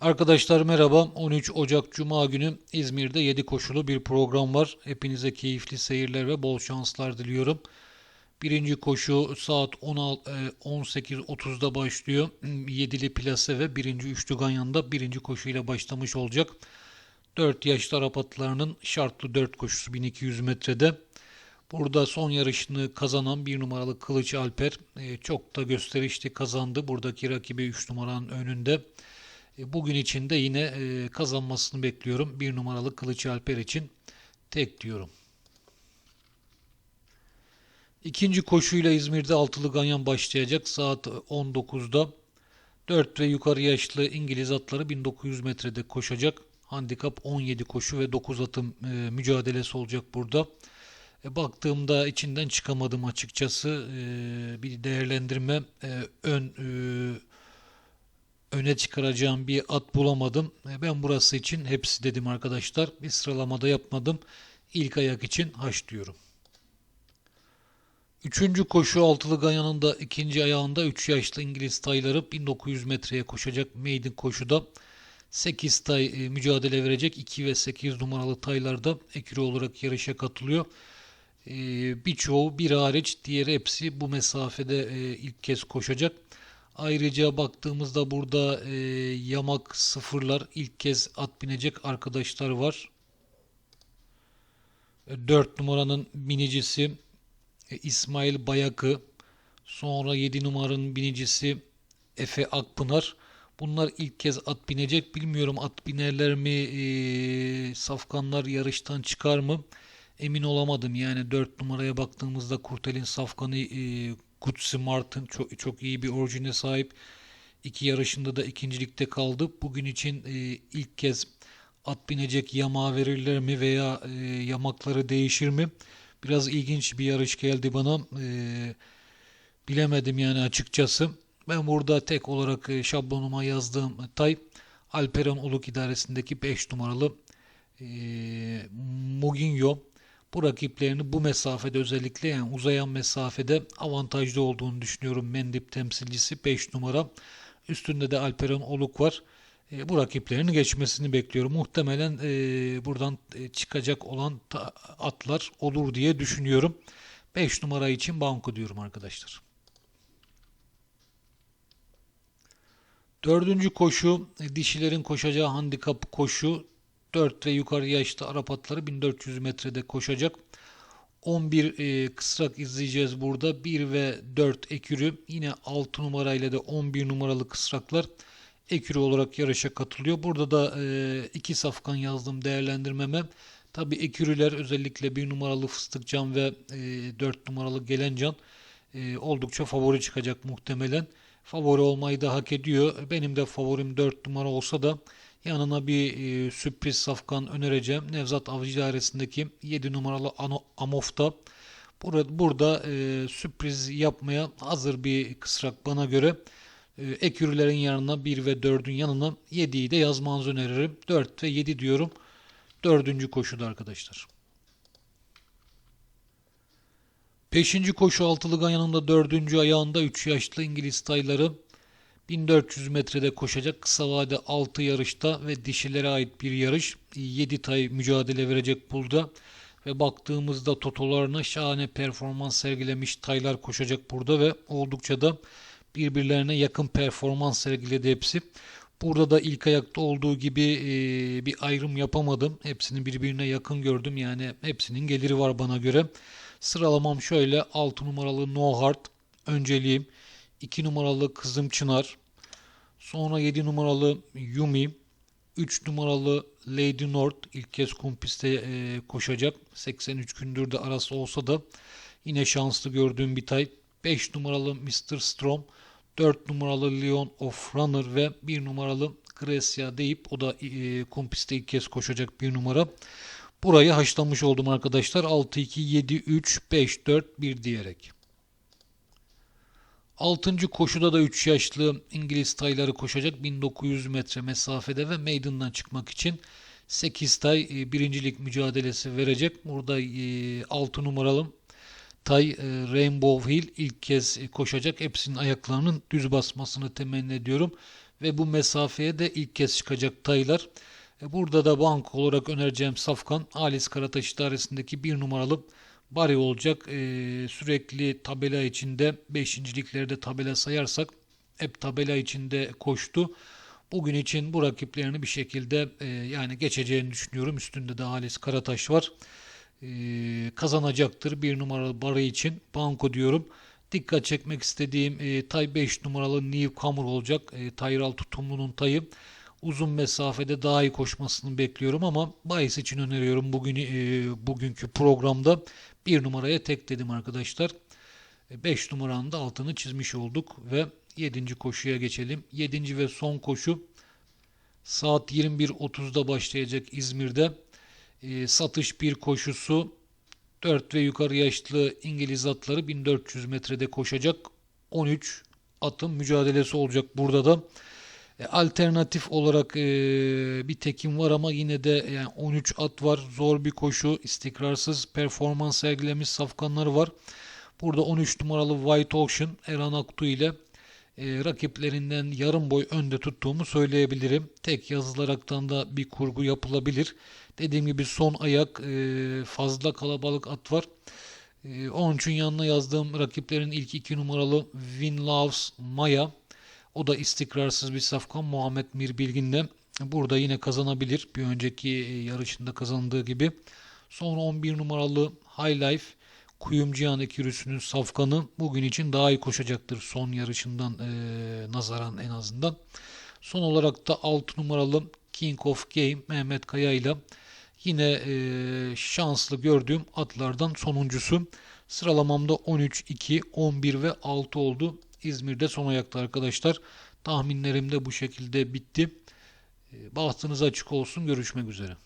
Arkadaşlar merhaba. 13 Ocak Cuma günü İzmir'de 7 koşulu bir program var. Hepinize keyifli seyirler ve bol şanslar diliyorum. Birinci koşu saat 16, e, 18.30'da başlıyor. Yedili plase ve birinci üçlü ganyanda birinci koşuyla başlamış olacak. 4 yaşlı Arap atlarının şartlı 4 koşusu 1200 metrede. Burada son yarışını kazanan bir numaralı Kılıç Alper e, çok da gösterişli kazandı. Buradaki rakibi 3 numaranın önünde. E, Bugün için de yine e, kazanmasını bekliyorum. Bir numaralı Kılıç Alper için tek diyorum. İkinci koşuyla İzmir'de altılı ganyan başlayacak saat 19'da. 4 ve yukarı yaşlı İngiliz atları 1900 metrede koşacak. Handikap 17 koşu ve 9 atım e, mücadelesi olacak burada. Baktığımda içinden çıkamadım açıkçası. Bir değerlendirme ön öne çıkaracağım bir at bulamadım. E, Ben burası için hepsi dedim arkadaşlar. Bir sıralamada yapmadım. İlk ayak için haş diyorum. Üçüncü koşu altılı ganyanın da ikinci ayağında 3 yaşlı İngiliz tayları 1900 metreye koşacak maiden koşuda. 8 tay e, mücadele verecek. 2 ve 8 numaralı taylarda ekürü olarak yarışa katılıyor. E, Birçoğu bir hariç diğer hepsi bu mesafede ilk kez koşacak. Ayrıca baktığımızda burada e, yamak sıfırlar ilk kez at binecek arkadaşlar var. 4 numaranın binicisi e, İsmail Bayakı. Sonra 7 numaranın binicisi Efe Akpınar. Bunlar ilk kez at binecek. Bilmiyorum at binerler mi, e, safkanlar yarıştan çıkar mı? Emin olamadım. Yani 4 numaraya baktığımızda Kurtel'in safkanı e, Gutsi Martin çok, çok iyi bir orijine sahip. İki yarışında da ikincilikte kaldı. Bugün için e, ilk kez at binecek yamağa verirler mi veya e, yamakları değişir mi? Biraz ilginç bir yarış geldi bana. E, bilemedim yani açıkçası. Ben burada tek olarak e, şablonuma yazdığım tay Alperen Uluk idaresindeki 5 numaralı e, Muginyo. Bu rakiplerini bu mesafede özellikle yani uzayan mesafede avantajlı olduğunu düşünüyorum. Mendip temsilcisi 5 numara. Üstünde de Alperen Oluk var. E, bu rakiplerini geçmesini bekliyorum. Muhtemelen e, buradan e, çıkacak olan atlar olur diye düşünüyorum. 5 numara için banko diyorum arkadaşlar. Dördüncü koşu e, dişilerin koşacağı handikap koşu 4 ve yukarı yaşlı Arap atları 1400 metrede koşacak. 11 e, kısrak izleyeceğiz burada. 1 ve 4 ekürü. Yine 6 numarayla da 11 numaralı kısraklar ekürü olarak yarışa katılıyor. Burada da e, iki safkan yazdım değerlendirmeme. Tabi ekürüler özellikle 1 numaralı Fıstıkcan ve e, 4 numaralı Gelencan e, oldukça favori çıkacak muhtemelen. Favori olmayı da hak ediyor. Benim de favorim 4 numara olsa da yanına bir e, sürpriz safkan önereceğim. Nevzat Avcı Dairesi'ndeki 7 numaralı Ano- Amof'ta. Burada, burada e, sürpriz yapmaya hazır bir kısrak bana göre. E, ekürülerin yanına 1 ve 4'ün yanına 7'yi de yazmanızı öneririm. 4 ve 7 diyorum. Dördüncü koşuda arkadaşlar. Beşinci koşu altılı ganyanında dördüncü ayağında 3 yaşlı İngiliz tayları 1400 metrede koşacak kısa vade 6 yarışta ve dişilere ait bir yarış. 7 tay mücadele verecek burada. Ve baktığımızda totolarına şahane performans sergilemiş taylar koşacak burada ve oldukça da birbirlerine yakın performans sergiledi hepsi. Burada da ilk ayakta olduğu gibi e, bir ayrım yapamadım. Hepsini birbirine yakın gördüm. Yani hepsinin geliri var bana göre. Sıralamam şöyle 6 numaralı No Heart önceliğim. 2 numaralı Kızım Çınar. Sonra 7 numaralı Yumi. 3 numaralı Lady North ilk kez kumpiste e, koşacak. 83 gündür de arası olsa da yine şanslı gördüğüm bir tay. 5 numaralı Mr. Strom. 4 numaralı Leon of Runner ve 1 numaralı Grecia deyip o da e, kumpiste ilk kez koşacak bir numara. Burayı haşlamış oldum arkadaşlar. 6, 2, 7, 3, 5, 4, 1 diyerek. Altıncı koşuda da 3 yaşlı İngiliz tayları koşacak 1900 metre mesafede ve meydandan çıkmak için 8 tay e, birincilik mücadelesi verecek. Burada e, 6 numaralı tay e, Rainbow Hill ilk kez e, koşacak. Hepsinin ayaklarının düz basmasını temenni ediyorum. ve bu mesafeye de ilk kez çıkacak taylar. E, Burada da banko olarak önereceğim safkan Halis Karataş idaresindeki bir numaralı Bari olacak. E, sürekli tabela içinde 5. liglerde tabela sayarsak hep tabela içinde koştu. Bugün için bu rakiplerini bir şekilde e, yani geçeceğini düşünüyorum. Üstünde de Halis Karataş var. E, kazanacaktır bir numaralı Bari için. Banko diyorum. Dikkat çekmek istediğim e, tay 5 numaralı Newcomer olacak. E, Tayral Tutumlu'nun tayı uzun mesafede daha iyi koşmasını bekliyorum ama bahis için öneriyorum bugün e, bugünkü programda bir numaraya tek dedim arkadaşlar. 5 numaranın da altını çizmiş olduk ve 7. koşuya geçelim. 7. ve son koşu saat 21.30'da başlayacak İzmir'de. E, satış bir koşusu 4 ve yukarı yaşlı İngiliz atları 1400 metrede koşacak. 13 atın mücadelesi olacak burada da. E, Alternatif olarak e, bir tekim var ama yine de yani 13 at var. Zor bir koşu, istikrarsız performans sergilemiş safkanlar var. Burada 13 numaralı White Ocean Erhan Aktu ile e, rakiplerinden yarım boy önde tuttuğumu söyleyebilirim. Tek yazılaraktan da bir kurgu yapılabilir. Dediğim gibi son ayak fazla kalabalık at var. Onun için yanına yazdığım rakiplerin ilk iki numaralı Win Loves Maya. O da istikrarsız bir safkan Muhammed Mir Bilgin'le. Burada yine kazanabilir. Bir önceki e, yarışında kazandığı gibi. Sonra 11 numaralı High Life Kuyumcuyan ekürüsünün safkanı bugün için daha iyi koşacaktır son yarışından e, nazaran en azından. Son olarak da 6 numaralı King of Game Mehmet Kaya ile yine e, şanslı gördüğüm atlardan sonuncusu. Sıralamamda 13, 2, 11 ve 6 oldu. İzmir'de son ayakta arkadaşlar. Tahminlerim de bu şekilde bitti. E, Bahtınız açık olsun. Görüşmek üzere.